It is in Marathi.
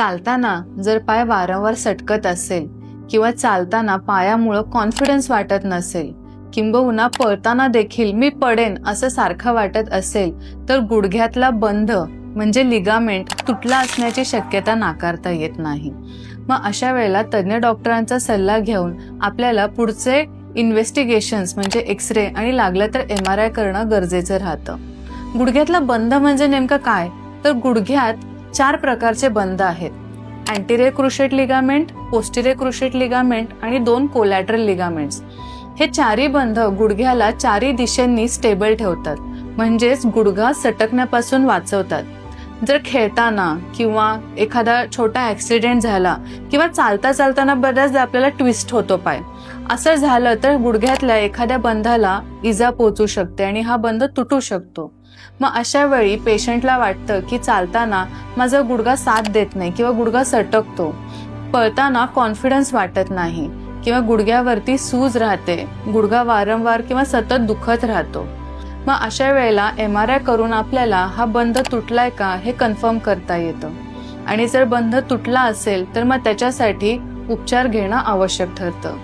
चालताना जर पाय वारंवार सटकत असेल किंवा चालताना पायामुळं कॉन्फिडन्स वाटत नसेल किंबहुना पळताना देखील मी पडेन असं सारखं वाटत असेल तर गुडघ्यातला बंध म्हणजे लिगामेंट तुटला असण्याची शक्यता नाकारता येत नाही. मग अशा वेळेला तज्ज्ञ डॉक्टरांचा सल्ला घेऊन आपल्याला पुढचे इन्व्हेस्टिगेशन्स म्हणजे एक्सरे आणि लागलं तर एम आर आय करणं गरजेचं राहतं. गुडघ्यातला बंध म्हणजे नेमकं काय? तर गुडघ्यात चार प्रकारचे बंध आहेत. Anterior cruciate ligament posterior cruciate ligament आणि दोन कोलॅटरल लिगामेंट्स हे चारी बंध गुडघ्याला चारी दिशेंनी स्टेबल ठेवतात. म्हणजेच गुडघा सटकण्यापासून वाचवतात. जर खेळताना किंवा एखादा छोटा ऍक्सिडेंट झाला किंवा चालता चालताना बऱ्याचदा आपल्याला ट्विस्ट होतो पाय. असं झालं तर गुडघ्यातल्या एखाद्या बंधाला इजा पोचू शकते आणि हा बंध तुटू शकतो. मग अशा वेळी पेशंटला वाटतं की चालताना माझा गुडघा साथ देत नाही किंवा गुडघा सटकतो. पळताना कॉन्फिडन्स वाटत नाही किंवा गुडघ्यावरती सूज राहते. गुडघा वारंवार किंवा सतत दुखत राहतो. मग अशा वेळेला एम आर आय करून आपल्याला हा बंध तुटलाय का हे कन्फर्म करता येतं. आणि जर बंध तुटला असेल तर मग त्याच्यासाठी उपचार घेणं आवश्यक ठरतं.